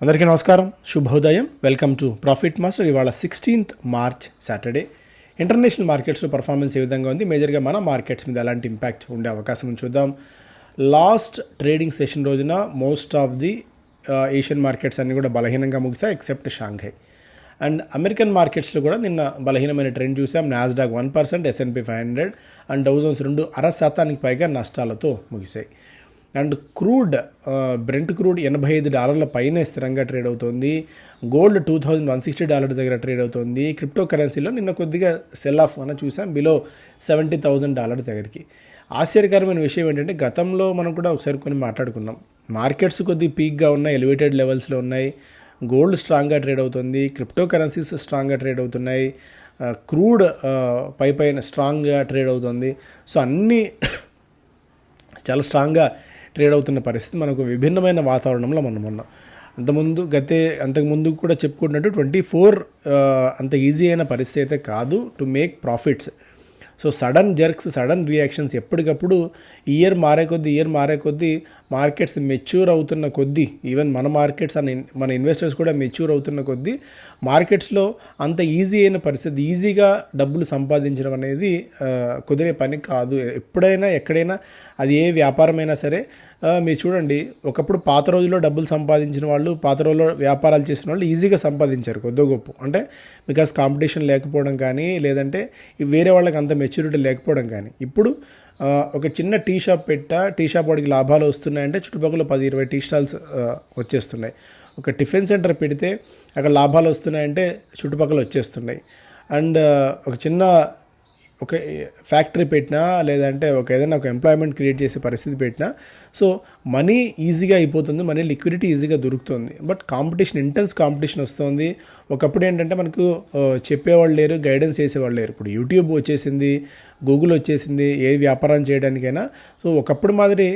అందరికీ నమస్కారం. శుభోదయం. వెల్కమ్ టు ప్రాఫిట్ మాస్టర్ ఇవాళ సిక్స్టీన్త్ మార్చ్ సాటర్డే ఇంటర్నేషనల్ మార్కెట్స్లో పర్ఫార్మెన్స్ ఏ విధంగా ఉంది? మేజర్గా మన మార్కెట్స్ మీద ఎలాంటి ఇంపాక్ట్ ఉండే అవకాశం చూద్దాం. లాస్ట్ ట్రేడింగ్ సెషన్ రోజున most of the Asian markets అన్నీ కూడా బలహీనంగా ముగిసాయి ఎక్సెప్ట్ షాంఘై అండ్ అమెరికన్ మార్కెట్స్లో కూడా నిన్న బలహీనమైన ట్రెండ్ చూసాం Nasdaq one percent S and P five hundred and Dow Jones రెండు అర శాతానికి పైగా నష్టాలతో ముగిశాయి. అండ్ క్రూడ్ బ్రెంట్ క్రూడ్ ఎనభై ఐదు డాలర్ల పైన స్థిరంగా ట్రేడ్ అవుతుంది. Gold two thousand one sixty dollars దగ్గర ట్రేడ్ అవుతుంది. క్రిప్టో కరెన్సీలో నిన్న కొద్దిగా సెల్ ఆఫ్ అని చూసాం బిలో సెవెంటీ థౌజండ్ డాలర్స్ దగ్గరికి. ఆశ్చర్యకరమైన విషయం ఏంటంటే గతంలో మనం కూడా ఒకసారి కొన్ని మాట్లాడుకున్నాం. మార్కెట్స్ కొద్ది పీక్గా ఉన్నాయి ఎలివేటెడ్ లెవెల్స్లో ఉన్నాయి. గోల్డ్ స్ట్రాంగ్గా ట్రేడ్ అవుతుంది క్రిప్టో కరెన్సీస్ స్ట్రాంగ్గా ట్రేడ్ అవుతున్నాయి. క్రూడ్ పై పైన స్ట్రాంగ్గా ట్రేడ్ అవుతుంది. సో అన్నీ చాలా స్ట్రాంగ్గా ట్రేడ్ అవుతున్న పరిస్థితి మనకు విభిన్నమైన వాతావరణంలో మనం ఉన్నాం. అంతకుముందు గతే అంతకుముందు కూడా చెప్పుకున్నట్టు ట్వంటీ ఫోర్ అంత ఈజీ అయిన పరిస్థితి అయితే కాదు to make profits so sudden jerks sudden reactions ఎప్పటికప్పుడు ఇయర్ మారే కొద్దీ ఇయర్ మారే కొద్దీ మార్కెట్స్ మెచ్యూర్ అవుతున్న కొద్దీ ఈవెన్ మన మార్కెట్స్ అని మన ఇన్వెస్టర్స్ కూడా మెచ్యూర్ అవుతున్న కొద్దీ మార్కెట్స్లో అంత ఈజీ అయిన పరిస్థితి ఈజీగా డబ్బులు సంపాదించడం అనేది కుదిరే పని కాదు. ఎప్పుడైనా ఎక్కడైనా అది ఏ వ్యాపారమైనా సరే మీరు చూడండి ఒకప్పుడు పాత రోజుల్లో డబ్బులు సంపాదించిన వాళ్ళు పాత రోజుల్లో వ్యాపారాలు చేసిన వాళ్ళు ఈజీగా సంపాదించారు కొద్దో గొప్ప. అంటే బికాస్ కాంపిటీషన్ లేకపోవడం కానీ లేదంటే వేరే వాళ్ళకి అంత మెచ్యూరిటీ లేకపోవడం కానీ. ఇప్పుడు ఒక చిన్న టీ షాప్ పెట్టా టీ షాప్ వాడికి లాభాలు వస్తున్నాయంటే చుట్టుపక్కల పది ఇరవై టీ స్టాల్స్ వచ్చేస్తున్నాయి. ఒక టిఫిన్ సెంటర్ పెడితే అక్కడ లాభాలు వస్తున్నాయంటే చుట్టుపక్కల వచ్చేస్తున్నాయి. అండ్ ఒక చిన్న ఒక ఫ్యాక్టరీ పెట్టినా లేదంటే ఒక ఏదైనా ఒక ఎంప్లాయ్మెంట్ క్రియేట్ చేసే పరిస్థితి పెట్టినా సో మనీ ఈజీగా అయిపోతుంది మనీ లిక్విడిటీ ఈజీగా దొరుకుతుంది. బట్ కాంపిటీషన్ ఇంటెన్స్ కాంపిటీషన్ వస్తుంది. ఒకప్పుడు ఏంటంటే మనకు చెప్పేవాళ్ళు లేరు గైడెన్స్ చేసేవాళ్ళు లేరు. ఇప్పుడు యూట్యూబ్ వచ్చేసింది గూగుల్ వచ్చేసింది ఏ వ్యాపారం చేయడానికైనా. సో ఒకప్పుడు మాదిరి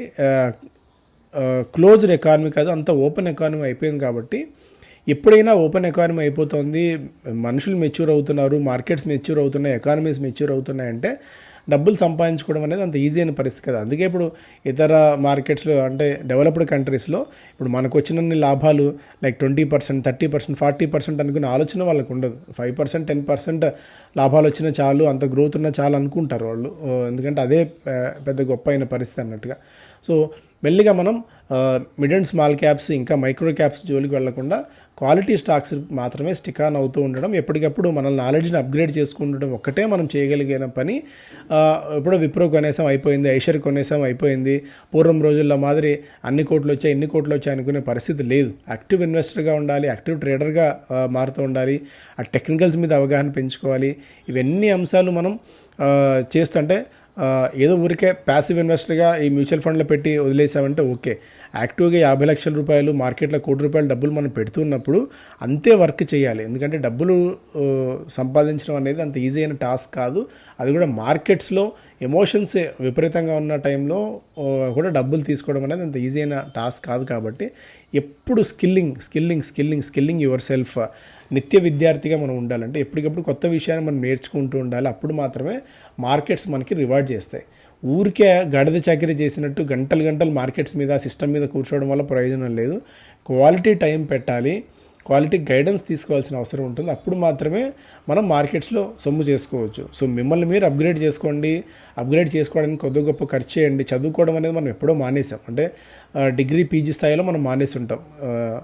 క్లోజ్డ్ ఎకానమీ కాదు అంత ఓపెన్ ఎకానమీ అయిపోయింది కాబట్టి ఎప్పుడైనా ఓపెన్ ఎకానమీ అయిపోతుంది మనుషులు మెచ్యూర్ అవుతున్నారు మార్కెట్స్ మెచ్యూర్ అవుతున్నాయి ఎకానమీస్ మెచ్యూర్ అవుతున్నాయి అంటే డబ్బులు సంపాదించుకోవడం అనేది అంత ఈజీ అయిన పరిస్థితి కదా. అందుకే ఇప్పుడు ఇతర మార్కెట్స్లో అంటే డెవలప్డ్ కంట్రీస్లో ఇప్పుడు మనకు వచ్చినన్ని లాభాలు like twenty percent thirty percent forty percent అనుకునే ఆలోచన వాళ్ళకు ఉండదు. ఫైవ్ పర్సెంట్ టెన్ పర్సెంట్ లాభాలు వచ్చినా చాలు అంత గ్రోత్ ఉన్నా చాలు అనుకుంటారు వాళ్ళు. ఎందుకంటే అదే పెద్ద గొప్ప అయిన పరిస్థితి అన్నట్టుగా. సో మెల్లిగా మనం మిడ్ అండ్ స్మాల్ క్యాప్స్ ఇంకా మైక్రో క్యాప్స్ జోలికి వెళ్ళకుండా క్వాలిటీ స్టాక్స్ మాత్రమే స్టిక్ ఆన్ అవుతూ ఉండడం ఎప్పటికప్పుడు మన నాలెడ్జ్ని అప్గ్రేడ్ చేసుకుంటడం ఒక్కటే మనం చేయగలిగిన పని. ఎప్పుడో ఇప్పుడు విప్రో కొనేసాం అయిపోయింది ఐషర్ కొనేసాం అయిపోయింది. పూర్వం రోజుల్లో మాదిరి అన్ని కోట్లు వచ్చాయి ఎన్ని కోట్లు వచ్చాయి అనుకునే పరిస్థితి లేదు. యాక్టివ్ ఇన్వెస్టర్గా ఉండాలి యాక్టివ్ ట్రేడర్గా మారుతూ ఉండాలి. ఆ టెక్నికల్స్ మీద అవగాహన పెంచుకోవాలి. ఇవన్నీ అంశాలు మనం చేస్తుంటే ఏదో ఊరికే ప్యాసివ్ ఇన్వెస్టర్గా ఈ మ్యూచువల్ ఫండ్లో పెట్టి వదిలేసామంటే ఓకే. యాక్టివ్గా యాభై లక్షల రూపాయలు మార్కెట్లో కోటి రూపాయల డబ్బులు మనం పెడుతున్నప్పుడు అంతే వర్క్ చేయాలి. ఎందుకంటే డబ్బులు సంపాదించడం అనేది అంత ఈజీ అయిన టాస్క్ కాదు. అది కూడా మార్కెట్స్లో ఎమోషన్స్ విపరీతంగా ఉన్న టైంలో కూడా డబ్బులు తీసుకోవడం అనేది అంత ఈజీ అయిన టాస్క్ కాదు కాబట్టి ఎప్పుడు skilling skilling skilling skilling yourself నిత్య విద్యార్థిగా మనం ఉండాలంటే ఎప్పటికప్పుడు కొత్త విషయాన్ని మనం నేర్చుకుంటూ ఉండాలి. అప్పుడు మాత్రమే మార్కెట్స్ మనకి రివార్డ్ చేస్తాయి. ఊరికే గడద చాకరీ చేసినట్టు గంటలు గంటలు మార్కెట్స్ మీద సిస్టమ్ మీద కూర్చోవడం వల్ల ప్రయోజనం లేదు. క్వాలిటీ టైం పెట్టాలి. క్వాలిటీ గైడెన్స్ తీసుకోవాల్సిన అవసరం ఉంటుంది. అప్పుడు మాత్రమే మనం మార్కెట్స్లో సొమ్ము చేసుకోవచ్చు. సో మిమ్మల్ని మీరు అప్గ్రేడ్ చేసుకోండి. అప్గ్రేడ్ చేసుకోవడానికి కొద్ది గొప్ప ఖర్చు చేయండి. చదువుకోవడం అనేది మనం ఎప్పుడో మానేసాం. అంటే డిగ్రీ పీజీ స్థాయిలో మనం మానేసి ఉంటాం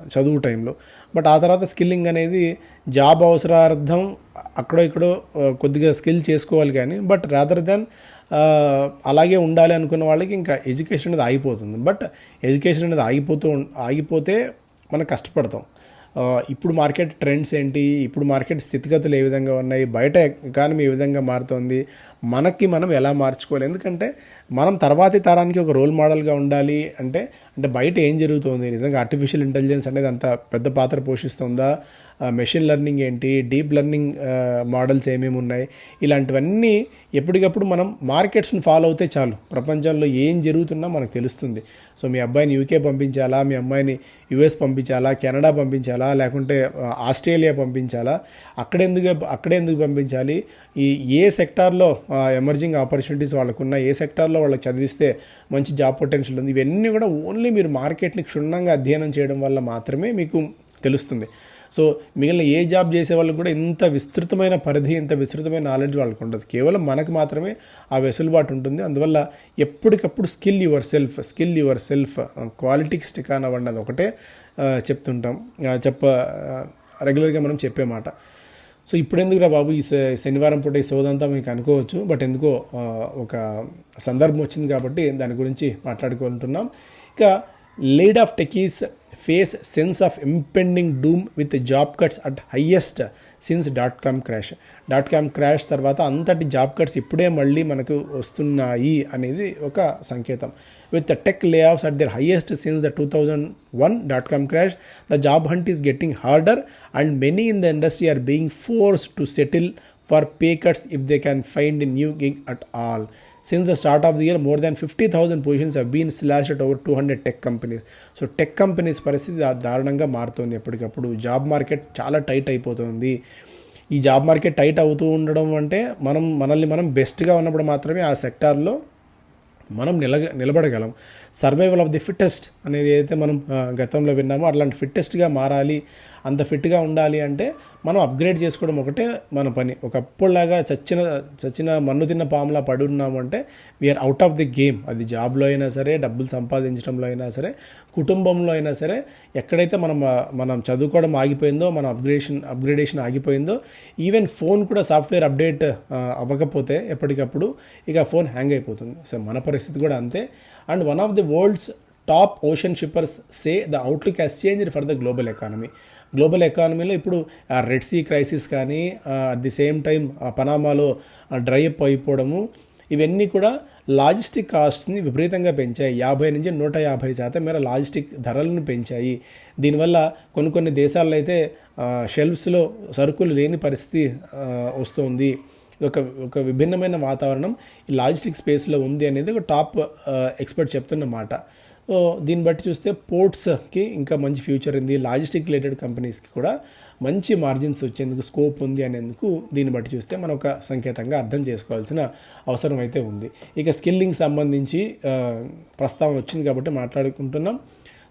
చదువు టైంలో. బట్ ఆ తర్వాత స్కిల్లింగ్ అనేది జాబ్ అవసరార్థం అక్కడో ఇక్కడో కొద్దిగా స్కిల్ చేసుకోవాలి కానీ బట్ రాదర్ దాన్ అలాగే ఉండాలి అనుకున్న వాళ్ళకి ఇంకా ఎడ్యుకేషన్ అనేది ఆగిపోతుంది. బట్ ఎడ్యుకేషన్ అనేది ఆగిపోతూ ఉం- ఆగిపోతే మనం కష్టపడతాం. ఇప్పుడు మార్కెట్ ట్రెండ్స్ ఏంటి? ఇప్పుడు మార్కెట్ స్థితిగతులు ఏ విధంగా ఉన్నాయి? బయట ఎకానమీ ఏ విధంగా మారుతోంది? మనకి మనం ఎలా మార్చుకోవాలి? ఎందుకంటే మనం తర్వాతి తరానికి ఒక రోల్ మోడల్గా ఉండాలి అంటే అంటే బయట ఏం జరుగుతుంది? నిజంగా ఆర్టిఫిషియల్ ఇంటెలిజెన్స్ అనేది అంత పెద్ద పాత్ర పోషిస్తుందా? మెషిన్ లెర్నింగ్ ఏంటి డీప్ లెర్నింగ్ మోడల్స్ ఏమేమి ఉన్నాయి ఇలాంటివన్నీ ఎప్పటికప్పుడు మనం మార్కెట్స్ని ఫాలో అవుతే చాలు. ప్రపంచంలో ఏం జరుగుతున్నా మనకు తెలుస్తుంది. సో మీ అబ్బాయిని యూకే పంపించాలా మీ అమ్మాయిని యుఎస్ పంపించాలా కెనడా పంపించాలా లేకుంటే ఆస్ట్రేలియా పంపించాలా అక్కడెందుకు అక్కడెందుకు పంపించాలి ఈ ఏ సెక్టార్లో ఎమర్జింగ్ ఆపర్చునిటీస్ వాళ్ళకున్న ఏ సెక్టార్లో వాళ్ళకి చదివిస్తే మంచి జాబ్ పొటెన్షియల్ ఉంది ఇవన్నీ కూడా ఓన్లీ మీరు మార్కెట్ని క్షుణ్ణంగా అధ్యయనం చేయడం వల్ల మాత్రమే మీకు తెలుస్తుంది. సో మిగిలిన ఏ జాబ్ చేసే వాళ్ళకి కూడా ఇంత విస్తృతమైన పరిధి ఇంత విస్తృతమైన నాలెడ్జ్ వాళ్ళకి ఉండదు. కేవలం మనకు మాత్రమే ఆ వెసులుబాటు ఉంటుంది. అందువల్ల ఎప్పటికప్పుడు skill yourself skill yourself క్వాలిటీకి స్టిక్ అనవ్వండి అది ఒకటే చెప్తుంటాం. చెప్ప రెగ్యులర్గా మనం చెప్పే మాట. సో ఇప్పుడు ఎందుకురా బాబు ఈ శనివారం పూట ఈ సోదంతా మీకు అనుకోవచ్చు. బట్ ఎందుకో ఒక సందర్భం వచ్చింది కాబట్టి దాని గురించి మాట్లాడుకుంటున్నాం. ఇక lead of techies face sense of impending doom with job cuts at highest since dot com crash dot com crash తర్వాత అంతటి జాబ్ కట్స్ ఇప్పుడే మళ్ళీ మనకు వస్తున్నాయి అనేది ఒక సంకేతం. With tech layoffs at their highest since the two thousand one dot com crash the job hunt is getting harder and many in the industry are being forced to settle for pay cuts if they can find new గింగ్ at all since the start of the year more than fifty thousand positions have been slashed at over two hundred tech companies so tech companies పరిస్థితి దారుణంగా మారుతుంది ఎప్పటికప్పుడు. Job market చాలా tight అయిపోతుంది. ఈ job market tight అవుతూ ఉండడం అంటే మనం మనల్ని మనం బెస్ట్గా ఉన్నప్పుడు మాత్రమే ఆ సెక్టార్లో మనం నిలగ నిలబడగలం. సర్వైవల్ ఆఫ్ ది ఫిట్టెస్ట్ అనేది అయితే మనం గతంలో విన్నామో అట్లాంటి ఫిట్టెస్ట్గా మారాలి అంత ఫిట్గా ఉండాలి అంటే మనం అప్గ్రేడ్ చేసుకోవడం ఒకటే మన పని. ఒకప్పుడులాగా చచ్చిన చచ్చిన మన్ను తిన్న పాములా పడి ఉన్నాము అంటే we're out of the game అది జాబ్లో అయినా సరే డబ్బులు సంపాదించడంలో అయినా సరే కుటుంబంలో అయినా సరే ఎక్కడైతే మనం మనం చదువుకోవడం ఆగిపోయిందో మన అప్గ్రేషన్ అప్గ్రేడేషన్ ఆగిపోయిందో ఈవెన్ ఫోన్ కూడా సాఫ్ట్వేర్ అప్డేట్ అవ్వకపోతే ఎప్పటికప్పుడు ఇక ఫోన్ హ్యాంగ్ అయిపోతుంది. సో మన పరిస్థితి కూడా అంతే. And one of the world's top ocean shippers say the outlook has change for the global economy global ఎకానమీలో ఇప్పుడు ఆ రెడ్ సీ క్రైసిస్ కానీ అట్ ది సేమ్ టైం పనామాలో డ్రై అప్ అయిపోవడము ఇవన్నీ కూడా లాజిస్టిక్ కాస్ట్ని విపరీతంగా పెంచాయి. యాభై నుంచి నూట యాభై శాతం మేర లాజిస్టిక్ ధరలను పెంచాయి. దీనివల్ల కొన్ని కొన్ని దేశాల్లో అయితే షెల్ఫ్స్లో సరుకులు లేని పరిస్థితి వస్తుంది. ఒక ఒక విభిన్నమైన వాతావరణం ఈ లాజిస్టిక్ స్పేస్లో ఉంది అనేది ఒక టాప్ ఎక్స్పర్ట్ చెప్తున్న మాట. దీన్ని బట్టి చూస్తే పోర్ట్స్కి ఇంకా మంచి ఫ్యూచర్ ఉంది. లాజిస్టిక్ రిలేటెడ్ కంపెనీస్కి కూడా మంచి మార్జిన్స్ వచ్చేందుకు స్కోప్ ఉంది అనేందుకు దీన్ని బట్టి చూస్తే మనం ఒక సంకేతంగా అర్థం చేసుకోవాల్సిన అవసరం అయితే ఉంది. ఇక స్కిల్లింగ్ సంబంధించి ప్రస్తావన వచ్చింది కాబట్టి మాట్లాడుకుంటున్నాం.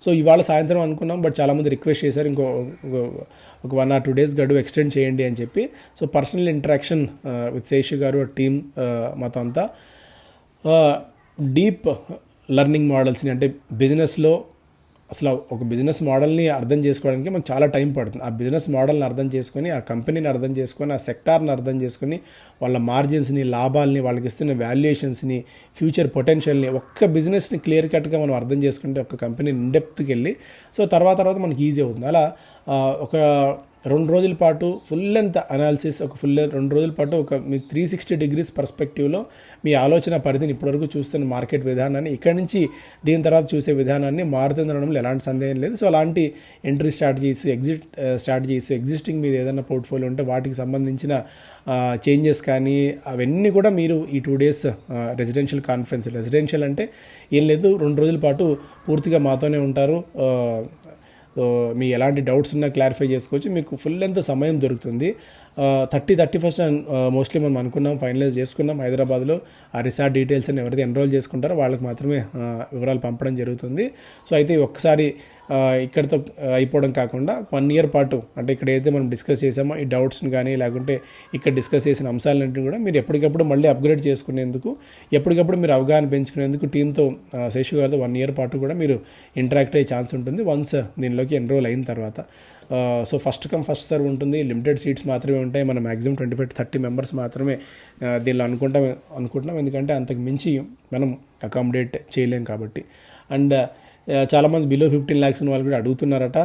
సో ఇవాళ సాయంత్రం అనుకున్నాం బట్ చాలామంది రిక్వెస్ట్ చేశారు ఇంకో ఒక- ఒక వన్ ఆర్ టూ డేస్ గడువు ఎక్స్టెండ్ చేయండి అని చెప్పి. So personal interaction with Seshu garu team మొత్తం అంతా. డీప్ లెర్నింగ్ మోడల్స్ని అంటే బిజినెస్లో అసలు ఒక బిజినెస్ మోడల్ని అర్థం చేసుకోవడానికి మనకు చాలా టైం పడుతుంది. ఆ బిజినెస్ మోడల్ని అర్థం చేసుకొని ఆ కంపెనీని అర్థం చేసుకొని ఆ సెక్టార్ని అర్థం చేసుకొని వాళ్ళ మార్జిన్స్ని లాభాలని వాళ్ళకి ఇస్తున్న వాల్యుయేషన్స్ని ఫ్యూచర్ పొటెన్షియల్ని ఒక్క బిజినెస్ని క్లియర్ కట్గా మనం అర్థం చేసుకుంటే ఒక కంపెనీ ఇన్డెప్త్కి వెళ్ళి సో తర్వాత తర్వాత మనకి ఈజీ అవుతుంది. అలా ఒక రెండు రోజుల పాటు ఫుల్ లెంత్ అనాలిసిస్ ఒక ఫుల్ రెండు రోజుల పాటు ఒక మీ త్రీ సిక్స్టీ డిగ్రీస్ పర్స్పెక్టివ్లో మీ ఆలోచన పరిధిని ఇప్పటివరకు చూస్తున్న మార్కెట్ విధానాన్ని ఇక్కడి నుంచి దీని తర్వాత చూసే విధానాన్ని మారుతుందనడంలో ఎలాంటి సందేహం లేదు. సో అలాంటి entry strategies exit strategies existing మీద ఏదైనా పోర్ట్ఫోలియో ఉంటే వాటికి సంబంధించిన uh, చేంజెస్ కానీ అవన్నీ కూడా మీరు ఈ two days residential conference residential అంటే ఏం లేదు. రెండు రోజుల పాటు పూర్తిగా మాతోనే ఉంటారు. Uh, మీ ఎలాంటి డౌట్స్ ఉన్నా క్లారిఫై చేసుకోవచ్చు. మీకు ఫుల్ ఎంత సమయం దొరుకుతుంది. థర్టీ థర్టీ ఫస్ట్ మోస్ట్లీ మనం అనుకున్నాం ఫైనలైజ్ చేసుకున్నాం. హైదరాబాద్లో ఆ రిసార్ట్ డీటెయిల్స్ అని ఎవరైతే ఎన్రోల్ చేసుకుంటారో వాళ్ళకి మాత్రమే వివరాలు పంపడం జరుగుతుంది. సో అయితే ఒక్కసారి ఇక్కడతో ఇక్కడితో అయిపోవడం కాకుండా వన్ ఇయర్ పాటు అంటే ఇక్కడ ఏదైతే మనం డిస్కస్ చేసామో ఈ డౌట్స్ని కానీ లేకుంటే ఇక్కడ డిస్కస్ చేసిన అంశాలన్నింటినీ కూడా మీరు ఎప్పటికప్పుడు మళ్ళీ అప్గ్రేడ్ చేసుకునేందుకు ఎప్పటికప్పుడు మీరు అవగాహన పెంచుకునేందుకు టీంతో శేషు గారితో వన్ ఇయర్ పాటు కూడా మీరు ఇంటరాక్ట్ అయ్యే ఛాన్స్ ఉంటుంది. వన్స్ దీనిలోకి ఎన్రోల్ అయిన తర్వాత. So first come first serve ఉంటుంది. లిమిటెడ్ సీట్స్ మాత్రమే ఉంటాయి. మనం maximum twenty five thirty members మాత్రమే దీనిలో అనుకుంటాం అనుకుంటున్నాం. ఎందుకంటే అంతకు మించి మనం అకామిడేట్ చేయలేం కాబట్టి. అండ్ చాలామంది బిలో ఫిఫ్టీన్ ల్యాక్స్ ఉన్న వాళ్ళు కూడా అడుగుతున్నారట.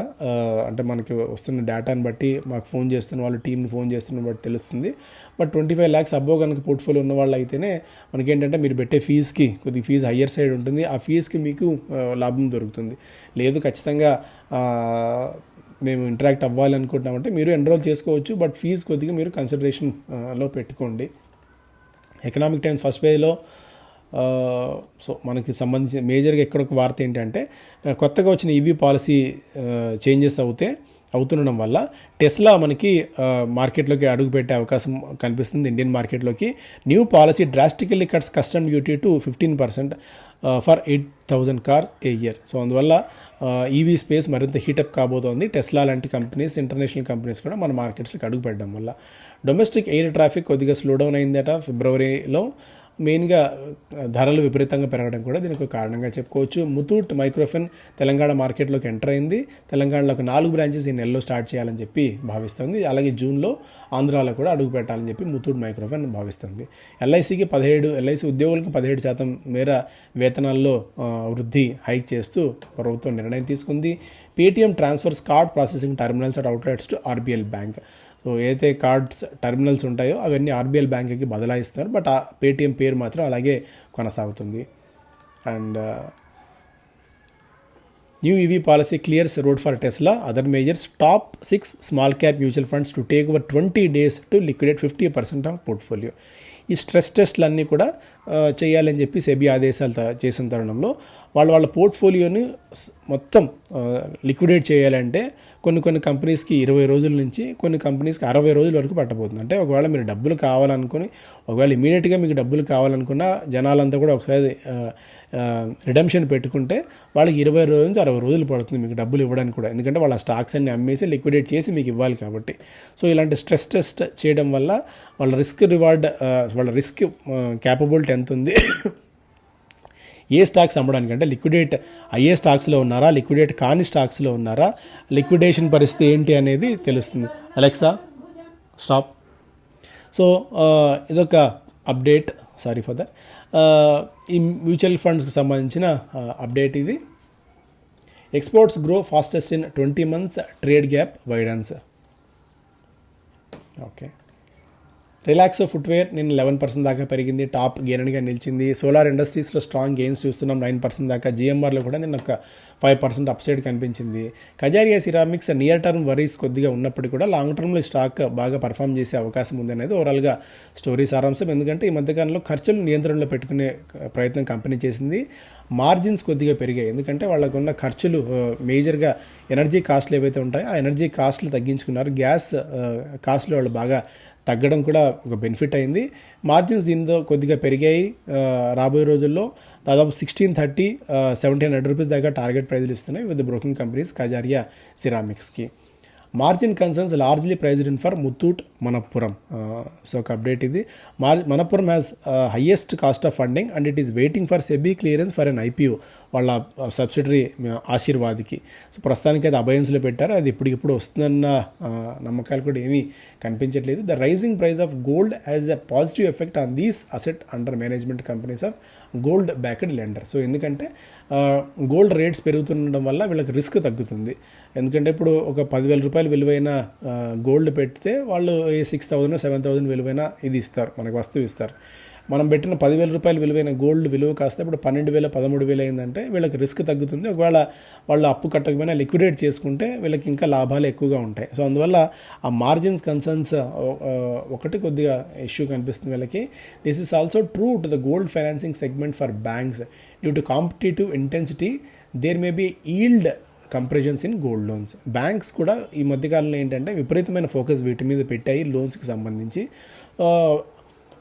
అంటే మనకి వస్తున్న డేటాని బట్టి మాకు ఫోన్ చేస్తున్న వాళ్ళు టీంని ఫోన్ చేస్తున్న బట్టి తెలుస్తుంది. బట్ ట్వంటీ ఫైవ్ ల్యాక్స్ అబ్బో కనుక పోర్ట్ఫోలియో ఉన్న వాళ్ళు అయితేనే మనకేంటంటే మీరు పెట్టే ఫీజుకి కొద్దిగా ఫీజు హయ్యర్ సైడ్ ఉంటుంది. ఆ ఫీజుకి మీకు లాభం దొరుకుతుంది. లేదు ఖచ్చితంగా మేము ఇంటరాక్ట్ అవ్వాలనుకుంటున్నామంటే మీరు ఎన్రోల్ చేసుకోవచ్చు బట్ ఫీజు కొద్దిగా మీరు కన్సిడరేషన్లో పెట్టుకోండి. ఎకనామిక్ టైమ్స్ ఫస్ట్ పేజ్లో సో మనకి సంబంధించిన మేజర్గా ఎక్కడ ఒక వార్త ఏంటంటే కొత్తగా వచ్చిన ఈవీ పాలసీ చేంజెస్ అవుతే అవుతుండడం వల్ల టెస్లా మనకి మార్కెట్లోకి అడుగుపెట్టే అవకాశం కనిపిస్తుంది. ఇండియన్ మార్కెట్లోకి new policy drastically cuts custom duty to fifteen percent for eight thousand cars a year. So అందువల్ల ఈవీ స్పేస్ మరింత హీటప్ కాబోతోంది. టెస్లా లాంటి కంపెనీస్ ఇంటర్నేషనల్ కంపెనీస్ కూడా మన మార్కెట్స్కి అడుగు పెట్టడం వల్ల. డొమెస్టిక్ ఎయిర్ ట్రాఫిక్ కొద్దిగా స్లో డౌన్ అయిందట ఫిబ్రవరిలో. మెయిన్గా ధరలు విపరీతంగా పెరగడం కూడా దీనికి ఒక కారణంగా చెప్పుకోవచ్చు. ముతూట్ మైక్రోఫిన్ తెలంగాణ మార్కెట్లోకి ఎంటర్ అయింది. తెలంగాణలో ఒక నాలుగు బ్రాంచెస్ ఈ నెలలో స్టార్ట్ చేయాలని చెప్పి భావిస్తుంది. అలాగే జూన్లో ఆంధ్రాలో కూడా అడుగు పెట్టాలని చెప్పి ముతూట్ మైక్రోఫోన్ భావిస్తుంది. ఎల్ఐసికి పదిహేడు ఎల్ఐసి ఉద్యోగులకు పదిహేడు శాతం మేర వేతనాల్లో వృద్ధి హైక్ చేస్తూ ప్రభుత్వం నిర్ణయం తీసుకుంది. Paytm transfers card processing terminals at outlets to RBL bank. So ఏదైతే కార్డ్స్ టెర్మినల్స్ ఉంటాయో అవన్నీ ఆర్బీఎల్ బ్యాంక్కి బదలాయిస్తున్నారు. బట్ ఆ పేటీఎం పేరు మాత్రం అలాగే కొనసాగుతుంది. And uh, new EV policy clears road for Tesla. Other majors top six small cap mutual funds to take over twenty days to liquidate fifty percent of portfolio. ఈ stress టెస్ట్లన్నీ కూడా uh, చేయాలని చెప్పి SEBI ఆదేశాలు చేసిన తరుణంలో వాళ్ళ వాళ్ళ పోర్ట్ఫోలియోని మొత్తం uh, లిక్విడేట్ చేయాలంటే కొన్ని కొన్ని కంపెనీస్కి ఇరవై రోజుల నుంచి కొన్ని కంపెనీస్కి అరవై రోజుల వరకు పట్టబోతుంది. అంటే ఒకవేళ మీరు డబ్బులు కావాలనుకుని ఒకవేళ ఇమీడియట్గా మీకు డబ్బులు కావాలనుకున్న జనాలంతా కూడా ఒకసారి రిడమ్షన్ పెట్టుకుంటే వాళ్ళకి ఇరవై రోజుల నుంచి అరవై రోజులు పడుతుంది మీకు డబ్బులు ఇవ్వడానికి కూడా. ఎందుకంటే వాళ్ళ స్టాక్స్ అన్ని అమ్మేసి లిక్విడేట్ చేసి మీకు ఇవ్వాలి కాబట్టి. సో ఇలాంటి స్ట్రెస్ టెస్ట్ చేయడం వల్ల వాళ్ళ రిస్క్ రివార్డ్ వాళ్ళ రిస్క్ క్యాపబిలిటీ ఎంత ఉంది. ఏ స్టాక్స్ అమ్మడానికి అంటే లిక్విడేట్ అయ్యే స్టాక్స్లో ఉన్నారా లిక్విడేట్ కాని స్టాక్స్లో ఉన్నారా లిక్విడేషన్ పరిస్థితి ఏంటి అనేది తెలుస్తుంది. Alexa stop. సో ఇదొక అప్డేట్. Sorry for that. ఈ మ్యూచువల్ ఫండ్స్కి సంబంధించిన అప్డేట్ ఇది. Exports grow fastest in twenty months trade gap widens. Okay. Relaxo footwear నేను లెవెన్ పర్సెంట్ దాకా పెరిగింది టాప్ గెయినర్గా నిలిచింది. సోలార్ ఇండస్ట్రీస్లో స్ట్రాంగ్ గెయిన్స్ చూస్తున్నాం నైన్ పర్సెంట్ దాకా. జిఎంఆర్లో కూడా నేను ఒక ఫైవ్ పర్సెంట్ అప్సైడ్ కనిపించింది. Kajaria ceramics near term worries కొద్దిగా ఉన్నప్పటికీ కూడా లాంగ్ టర్మ్లో స్టాక్ బాగా పర్ఫామ్ చేసే అవకాశం ఉంది అనేది ఓవరాల్గా స్టోరీ సారాంశం. ఎందుకంటే ఈ మధ్యకాలంలో ఖర్చులు నియంత్రణలో పెట్టుకునే ప్రయత్నం కంపెనీ చేసింది. మార్జిన్స్ కొద్దిగా పెరిగాయి. ఎందుకంటే వాళ్ళకు ఉన్న ఖర్చులు మేజర్గా ఎనర్జీ కాస్ట్లు ఏవైతే ఉంటాయో ఆ ఎనర్జీ కాస్ట్లు తగ్గించుకున్నారు. గ్యాస్ కాస్ట్లు వాళ్ళు బాగా తగ్గడం కూడా ఒక బెనిఫిట్ అయింది. మార్జిన్స్ దీంతో కొద్దిగా పెరిగాయి. రాబోయే రోజుల్లో దాదాపు sixteen thirty seventeen hundred rupees దాకా టార్గెట్ ప్రైజులు ఇస్తున్నాయి with broking companies Kajaria సిరామిక్స్కి margin concerns largely priced in for Muthoot Manappuram so ఒక అప్డేట్ ఇది. మార్ Manappuram has highest cost of funding and it is waiting for SEBI clearance for an IPO వాళ్ళ subsidiary ఆశీర్వాద్కి. సో ప్రస్తుతానికి అది అభయన్స్లో పెట్టారు. అది ఇప్పటికిప్పుడు వస్తుందన్న నమ్మకాలు కూడా ఏమీ కనిపించట్లేదు. The rising price of gold has a positive effect on these asset under management companies of gold backed lender so ఎందుకంటే గోల్డ్ రేట్స్ పెరుగుతుండడం వల్ల వీళ్ళకి రిస్క్ తగ్గుతుంది. ఎందుకంటే ఇప్పుడు ఒక పదివేల రూపాయలు విలువైన గోల్డ్ పెడితే వాళ్ళు a six thousand seven thousand విలువైన ఇది ఇస్తారు మనకు వస్తువు ఇస్తారు. మనం పెట్టిన పదివేల రూపాయలు విలువైన గోల్డ్ విలువ కాస్త ఇప్పుడు పన్నెండు వేల పదమూడు వేలు అయిందంటే వీళ్ళకి రిస్క్ తగ్గుతుంది. ఒకవేళ వాళ్ళు అప్పు కట్టకపోయినా లిక్విడేట్ చేసుకుంటే వీళ్ళకి ఇంకా లాభాలు ఎక్కువగా ఉంటాయి. సో అందువల్ల ఆ మార్జిన్స్ కన్సర్న్స్ ఒకటి కొద్దిగా ఇష్యూ కనిపిస్తుంది వీళ్ళకి. This is also true to the gold financing segment for banks due to competitive intensity there may be yield compressions in gold loans banks కూడా ఈ మధ్యకాలంలో ఏంటంటే విపరీతమైన ఫోకస్ వీటి మీద పెట్టాయి లోన్స్కి సంబంధించి.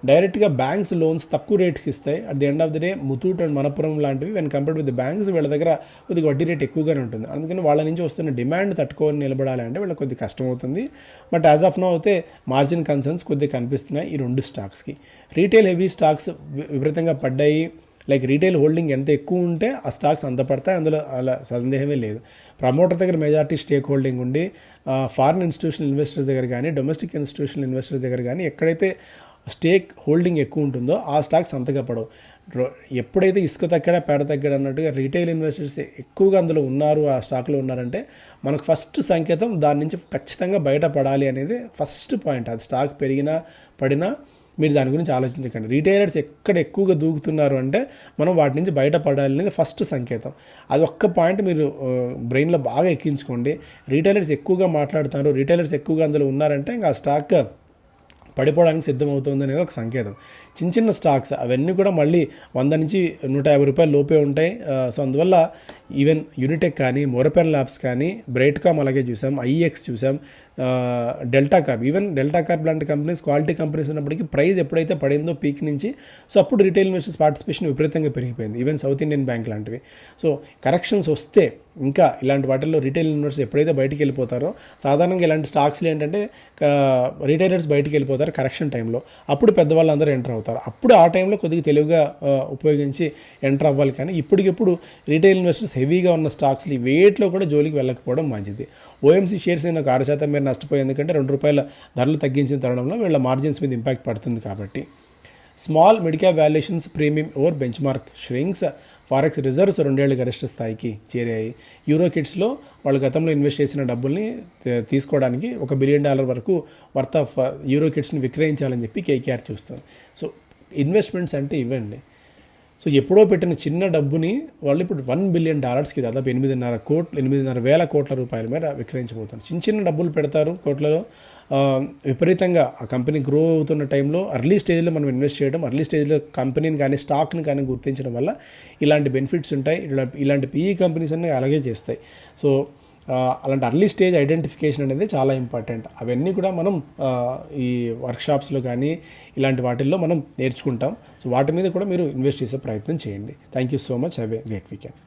డైరెక్ట్గా బ్యాంక్స్ లోన్స్ తక్కువ రేట్కి ఇస్తాయి. At the end of the day Muthoot and Manappuram లాంటివి వెన్ కంపేర్డ్ విత్ బ్యాంక్స్ వీళ్ళ దగ్గర కొద్దిగా వడ్డీ రేట్ ఎక్కువగానే ఉంటుంది. అందుకని వాళ్ళ నుంచి వస్తున్న డిమాండ్ తట్టుకొని నిలబడాలి అంటే వీళ్ళకి కొద్దిగా కష్టమవుతుంది. బట్ యాజ్ ఆఫ్ నో అయితే మార్జిన్ కన్సర్న్స్ కొద్దిగా కనిపిస్తున్నాయి ఈ రెండు స్టాక్స్కి రీటైల్ హెవీ స్టాక్స్ విపరీతంగా పడ్డాయి. లైక్ రీటైల్ హోల్డింగ్ ఎంత ఎక్కువ ఉంటే ఆ స్టాక్స్ అంత పడతాయి. అందులో అలా సందేహమే లేదు. ప్రమోటర్ దగ్గర మెజార్టీ స్టేక్ హోల్డింగ్ ఉండి ఫారిన్ ఇన్స్టిట్యూషనల్ ఇన్వెస్టర్స్ దగ్గర కానీ డొమెస్టిక్ ఇన్స్టిట్యూషనల్ ఇన్వెస్టర్స్ దగ్గర కానీ ఎక్కడైతే స్టేక్ హోల్డింగ్ ఎక్కువ ఉంటుందో ఆ స్టాక్స్ అంతగా పడవు. ఎప్పుడైతే ఇసుక తగ్గడ పేడ తగ్గడ అన్నట్టుగా రీటైల్ ఇన్వెస్టర్స్ ఎక్కువగా అందులో ఉన్నారు ఆ స్టాక్లో ఉన్నారంటే మనకు ఫస్ట్ సంకేతం దాని నుంచి ఖచ్చితంగా బయటపడాలి అనేది ఫస్ట్ పాయింట్ అది స్టాక్ పెరిగినా పడినా మీరు దాని గురించి ఆలోచించకండి. రీటైలర్స్ ఎక్కడ ఎక్కువగా దూకుతున్నారు అంటే మనం వాటి నుంచి బయటపడాలి అనేది ఫస్ట్ సంకేతం. అది ఒక్క పాయింట్ మీరు బ్రెయిన్లో బాగా ఎక్కించుకోండి. రీటైలర్స్ ఎక్కువగా మాట్లాడుతున్నారు రీటైలర్స్ ఎక్కువగా అందులో ఉన్నారంటే ఇంకా ఆ స్టాక్ పడిపోవడానికి సిద్ధమవుతుంది అనేది ఒక సంకేతం. చిన్న చిన్న స్టాక్స్ అవన్నీ కూడా మళ్ళీ వంద నుంచి నూట యాభై రూపాయలు లోపే ఉంటాయి. సో అందువల్ల ఈవెన్ యూనిటెక్ కానీ మొరపెన్ ల్యాబ్స్ కానీ బ్రైట్కామ్ అలాగే చూసాం ఐఎక్స్ చూసాం Delta Corp even Delta Corp లాంటి కంపెనీస్ క్వాలిటీ కంపెనీస్ ఉన్నప్పటికీ ప్రైస్ ఎప్పుడైతే పడిందో పీక్ నుంచి సో అప్పుడు రిటైల్ ఇన్వెస్టర్స్ పార్టిసిపేషన్ విపరీతంగా పెరిగిపోయింది. ఈవెన్ సౌత్ ఇండియన్ బ్యాంక్ లాంటివి. సో కరెక్షన్స్ వస్తే ఇంకా ఇలాంటి వాటిల్లో రిటైల్ ఇన్వెస్టర్స్ ఎప్పుడైతే బయటికి వెళ్ళిపోతారో సాధారణంగా ఇలాంటి స్టాక్స్లు ఏంటంటే రిటైలర్స్ బయటికి వెళ్ళిపోతారు కరెక్షన్ టైంలో అప్పుడు పెద్దవాళ్ళు అందరూ ఎంటర్ అవుతారు. అప్పుడు ఆ టైంలో కొద్దిగా తెలివిగా ఉపయోగించి ఎంటర్ అవ్వాలి కానీ ఇప్పటికిప్పుడు రిటైల్ ఇన్వెస్టర్స్ హెవీగా ఉన్న స్టాక్స్లు ఈ వేట్లో కూడా జోలికి వెళ్ళకపోవడం మంచిది. ఓఎంసీ షేర్స్ అయిన ఒక ఆరు శాతం మీరు నష్టపోయి ఎందుకంటే రెండు రూపాయల ధరలు తగ్గించిన తరుణంలో వీళ్ళ మార్జిన్స్ మీద ఇంపాక్ట్ పడుతుంది కాబట్టి. Small mid valuations premium over benchmark shrinks forex reserves రెండేళ్ళ గరిష్ట స్థాయికి చేరాయి. యూరో కిడ్స్లో వాళ్ళు గతంలో ఇన్వెస్ట్ చేసిన డబ్బుల్ని తీసుకోవడానికి ఒక బిలియన్ డాలర్ వరకు వర్త్ ఆఫ్ యూరో కిడ్స్ని విక్రయించాలని చెప్పి కేకేఆర్ చూస్తుంది. సో ఇన్వెస్ట్మెంట్స్ అంటే ఇవ్వండి. సో ఎప్పుడో పెట్టిన చిన్న డబ్బుని వాళ్ళు ఇప్పుడు వన్ బిలియన్ డాలర్స్కి దాదాపు ఎనిమిదిన్నర కోట్లు ఎనిమిదిన్నర వేల కోట్ల రూపాయల మేర విక్రయించబోతున్నారు. చిన్న చిన్న డబ్బులు పెడతారు కోట్లలో. విపరీతంగా ఆ కంపెనీ గ్రో అవుతున్న టైంలో అర్లీ స్టేజ్లో మనం ఇన్వెస్ట్ చేయడం అర్లీ స్టేజ్లో కంపెనీని కానీ స్టాక్ని కానీ గుర్తించడం వల్ల ఇలాంటి బెనిఫిట్స్ ఉంటాయి. ఇలా ఇలాంటి పీఈ కంపెనీస్ అన్నీ అలాగే చేస్తాయి. సో అలాంటి అర్లీ స్టేజ్ ఐడెంటిఫికేషన్ అనేది చాలా ఇంపార్టెంట్ అవన్నీ కూడా మనం ఈ వర్క్షాప్స్లో కానీ ఇలాంటి వాటిల్లో మనం నేర్చుకుంటాం. సో వాటి మీద కూడా మీరు ఇన్వెస్ట్ చేసే ప్రయత్నం చేయండి. Thank you so much have a great weekend